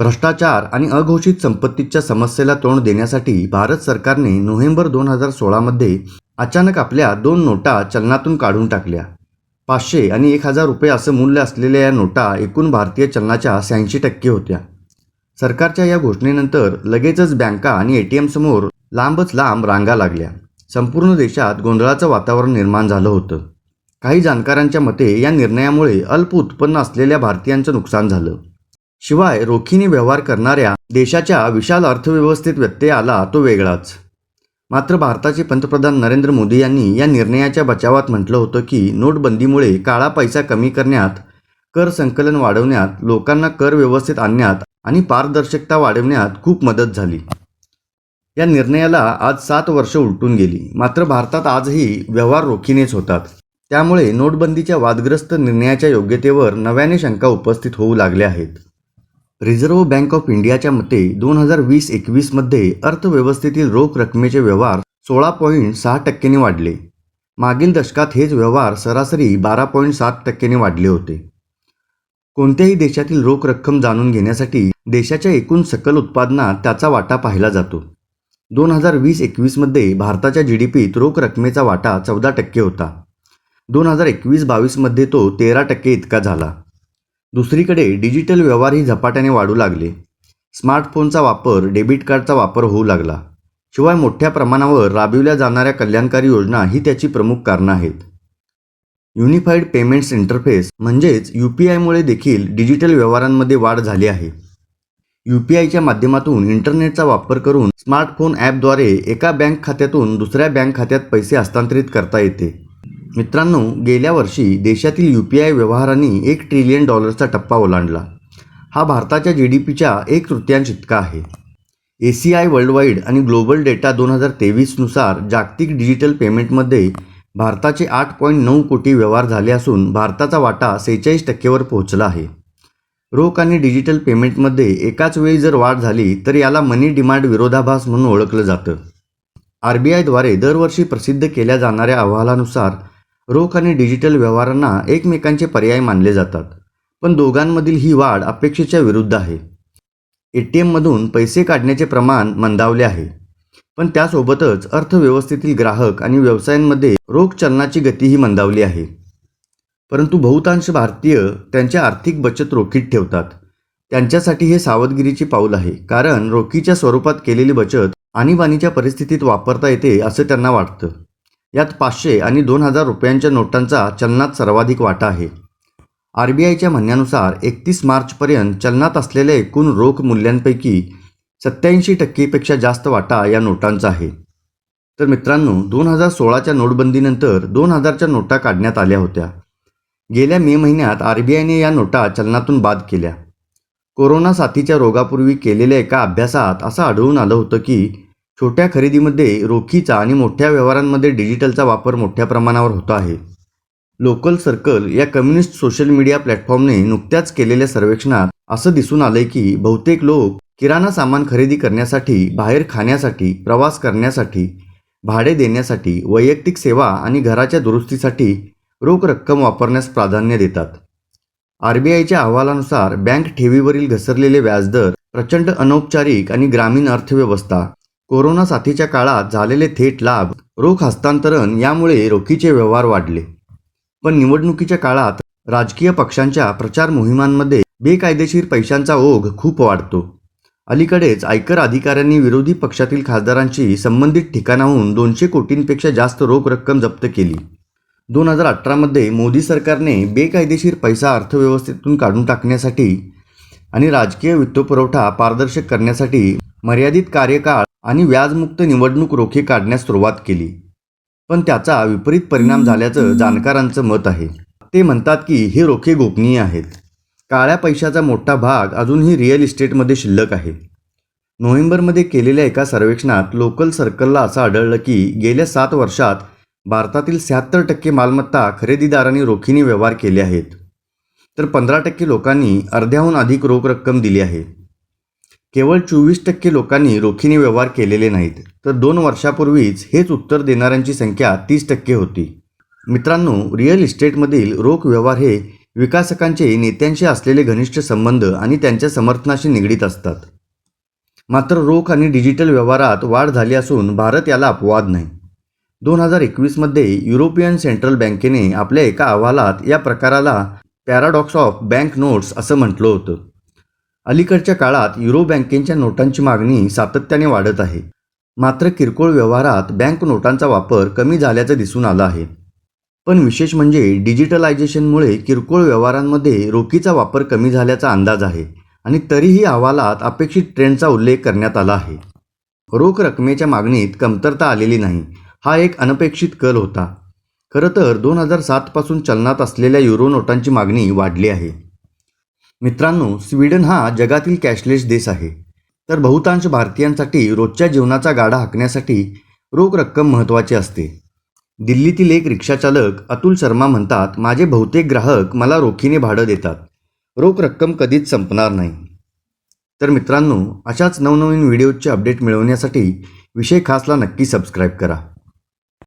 भ्रष्टाचार आणि अघोषित संपत्तीच्या समस्येला तोंड देण्यासाठी भारत सरकारने नोव्हेंबर दोन हजार सोळामध्ये अचानक आपल्या दोन नोटा चलनातून काढून टाकल्या. पाचशे आणि एक हजार रुपये असं मूल्य असलेल्या या नोटा एकूण भारतीय चलनाच्या शहाऐंशी टक्के होत्या. सरकारच्या या घोषणेनंतर लगेचच बँका आणि ए टी एमसमोर लांबच लांब रांगा लागल्या. संपूर्ण देशात गोंधळाचं वातावरण निर्माण झालं होतं. काही जाणकारांच्या मते या निर्णयामुळे अल्प उत्पन्न असलेल्या भारतीयांचं नुकसान झालं. शिवाय रोखीने व्यवहार करणाऱ्या देशाच्या विशाल अर्थव्यवस्थेत व्यत्यय आला तो वेगळाच. मात्र भारताचे पंतप्रधान नरेंद्र मोदी यांनी या निर्णयाच्या बचावात म्हटलं होतं की नोटबंदीमुळे काळा पैसा कमी करण्यात कर संकलन वाढवण्यात लोकांना कर व्यवस्थेत आणण्यात आणि पारदर्शकता वाढवण्यात खूप मदत झाली. या निर्णयाला आज सात वर्ष उलटून गेली. मात्र भारतात आजही व्यवहार रोखीनेच होतात. त्यामुळे नोटबंदीच्या वादग्रस्त निर्णयाच्या योग्यतेवर नव्याने शंका उपस्थित होऊ लागल्या आहेत. रिझर्व्ह बँक ऑफ इंडियाच्या मते दोन हजार वीस एकवीसमध्ये अर्थव्यवस्थेतील रोख रकमेचे व्यवहार सोळा पॉईंट सहा टक्क्यांनी वाढले. मागील दशकात हेच व्यवहार सरासरी बारा पॉईंट सात टक्क्यांनी वाढले होते. कोणत्याही देशातील रोख रक्कम जाणून घेण्यासाठी देशाच्या एकूण सकल उत्पादनात त्याचा वाटा पाहिला जातो. दोन हजार वीस एकवीसमध्ये भारताच्या जी डी पीत रोख रकमेचा वाटा चौदा टक्के होता. दोन हजार एकवीस बावीसमध्ये तो तेरा टक्के इतका झाला. दुसरीकडे डिजिटल व्यवहारही झपाट्याने वाढू लागले. स्मार्टफोनचा वापर डेबिट कार्डचा वापर होऊ लागला. शिवाय मोठ्या प्रमाणावर राबविल्या जाणाऱ्या कल्याणकारी योजना ही त्याची प्रमुख कारणं आहेत. युनिफाईड पेमेंट्स इंटरफेस म्हणजेच यू पी आयमुळे देखील डिजिटल व्यवहारांमध्ये वाढ झाली आहे. यू पी आयच्या माध्यमातून इंटरनेटचा वापर करून स्मार्टफोन ॲपद्वारे एका बँक खात्यातून दुसऱ्या बँक खात्यात पैसे हस्तांतरित करता येते. मित्रांनो गेल्या वर्षी देशातील यू पी आय व्यवहारांनी एक ट्रिलियन डॉलर्सचा टप्पा ओलांडला. हा भारताच्या जी डी पीच्या एक तृतीयांश इतका आहे. ए सी आय वर्ल्डवाईड आणि ग्लोबल डेटा दोन हजार तेवीसनुसार जागतिक डिजिटल पेमेंटमध्ये भारताचे आठ पॉईंट नऊ कोटी व्यवहार झाले असून भारताचा वाटा सेहेचाळीस टक्केवर पोहोचला आहे. रोख आणि डिजिटल पेमेंटमध्ये एकाच वेळी जर वाढ झाली तर याला मनी डिमांड विरोधाभास म्हणून ओळखलं जातं. आर बी आयद्वारे दरवर्षी प्रसिद्ध केल्या जाणाऱ्या अहवालानुसार रोख आणि डिजिटल व्यवहारांना एकमेकांचे पर्याय मानले जातात. पण दोघांमधील ही वाढ अपेक्षेच्या विरुद्ध आहे. ए टी एममधून पैसे काढण्याचे प्रमाण मंदावले आहे. पण त्यासोबतच अर्थव्यवस्थेतील ग्राहक आणि व्यवसायांमध्ये रोख चलनाची गतीही मंदावली आहे. परंतु बहुतांश भारतीय त्यांच्या आर्थिक बचत रोखीत ठेवतात. त्यांच्यासाठी हे सावधगिरीचे पाऊल आहे. कारण रोखीच्या स्वरूपात केलेली बचत आणीबाणीच्या परिस्थितीत वापरता येते असं त्यांना वाटतं. यात पाचशे आणि दोन हजार रुपयांच्या नोटांचा चलनात सर्वाधिक वाटा आहे. आर बी आयच्या म्हणण्यानुसार एकतीस मार्चपर्यंत चलनात असलेल्या एकूण रोख मूल्यांपैकी सत्याऐंशी टक्केपेक्षा जास्त वाटा या नोटांचा आहे. तर मित्रांनो दोन हजार सोळाच्या नोटबंदीनंतर दोन हजारच्या नोटा काढण्यात आल्या होत्या. गेल्या मे महिन्यात आर बी आयने या नोटा चलनातून बाद केल्या. कोरोना साथीच्या रोगापूर्वी केलेल्या एका अभ्यासात असं आढळून आलं होतं की छोट्या खरेदीमध्ये रोखीचा आणि मोठ्या व्यवहारांमध्ये डिजिटलचा वापर मोठ्या प्रमाणावर होत आहे. लोकल सर्कल या कम्युनिस्ट सोशल मीडिया प्लॅटफॉर्मने नुकत्याच केलेल्या सर्वेक्षणात असं दिसून आलंय की बहुतेक लोक किराणा सामान खरेदी करण्यासाठी बाहेर खाण्यासाठी प्रवास करण्यासाठी भाडे देण्यासाठी वैयक्तिक सेवा आणि घराच्या दुरुस्तीसाठी रोख रक्कम वापरण्यास प्राधान्य देतात. आर बी आयच्या अहवालानुसार बँक ठेवीवरील घसरलेले व्याजदर प्रचंड अनौपचारिक आणि ग्रामीण अर्थव्यवस्था कोरोना साथीच्या काळात झालेले थेट लाभ रोख हस्तांतरण यामुळे रोखीचे व्यवहार वाढले. पण निवडणुकीच्या काळात राजकीय पक्षांच्या प्रचार मोहिमांमध्ये बेकायदेशीर पैशांचा ओघ खूप वाढतो. अलीकडेच आयकर अधिकाऱ्यांनी विरोधी पक्षातील खासदारांची संबंधित ठिकाणाहून दोनशे कोटींपेक्षा जास्त रोख रक्कम जप्त केली. दोन हजार अठरामध्ये मोदी सरकारने बेकायदेशीर पैसा अर्थव्यवस्थेतून काढून टाकण्यासाठी आणि राजकीय वित्तपुरवठा पारदर्शक करण्यासाठी मर्यादित कार्यकाळ आणि व्याजमुक्त निवडणूक रोखे काढण्यास सुरुवात केली. पण त्याचा विपरीत परिणाम झाल्याचं जाणकारांचं मत आहे. ते म्हणतात की हे रोखे गोपनीय आहेत. काळ्या पैशाचा मोठा भाग अजूनही रिअल इस्टेटमध्ये शिल्लक आहे. नोव्हेंबरमध्ये केलेल्या एका सर्वेक्षणात लोकल सर्कलला असं आढळलं की गेल्या सात वर्षात भारतातील शहात्तर टक्के मालमत्ता खरेदीदारांनी रोखीने व्यवहार केले आहेत. तर पंधरा टक्के लोकांनी अर्ध्याहून अधिक रोख रक्कम दिली आहे. केवळ चोवीस टक्के लोकांनी रोखीने व्यवहार केलेले नाहीत. तर दोन वर्षापूर्वीच हेच उत्तर देणाऱ्यांची संख्या तीस टक्के होती. मित्रांनो रिअल इस्टेटमधील रोख व्यवहार हे विकासकांचे नेत्यांशी असलेले घनिष्ठ संबंध आणि त्यांच्या समर्थनाशी निगडीत असतात. मात्र रोख आणि डिजिटल व्यवहारात वाढ झाली असून भारत याला अपवाद नाही. दोन हजार एकवीसमध्ये युरोपियन सेंट्रल बँकेने आपल्या एका अहवालात या प्रकाराला पॅराडॉक्स ऑफ बँक नोट्स असं म्हटलं होतं. अलीकडच्या काळात युरो बँकेच्या नोटांची मागणी सातत्याने वाढत आहे. मात्र किरकोळ व्यवहारात बँक नोटांचा वापर कमी झाल्याचं दिसून आलं आहे. पण विशेष म्हणजे डिजिटलायझेशनमुळे किरकोळ व्यवहारांमध्ये रोखीचा वापर कमी झाल्याचा अंदाज आहे आणि तरीही अहवालात अपेक्षित ट्रेंडचा उल्लेख करण्यात आला आहे. रोख रकमेच्या मागणीत कमतरता आलेली नाही हा एक अनपेक्षित कल होता. खरं तर दोन हजार सातपासून चलनात असलेल्या युरो नोटांची मागणी वाढली आहे. मित्रांनो स्वीडन हा जगातील कॅशलेस देश आहे. तर बहुतांश भारतीयांसाठी रोजच्या जीवनाचा गाडा हाकण्यासाठी रोख रक्कम महत्त्वाची असते. दिल्लीतील एक रिक्षाचालक अतुल शर्मा म्हणतात माझे बहुतेक ग्राहक मला रोखीने भाडं देतात. रोख रक्कम कधीच संपणार नाही. तर मित्रांनो अशाच नवनवीन व्हिडिओचे अपडेट मिळवण्यासाठी विषय खासला नक्की सबस्क्राईब करा.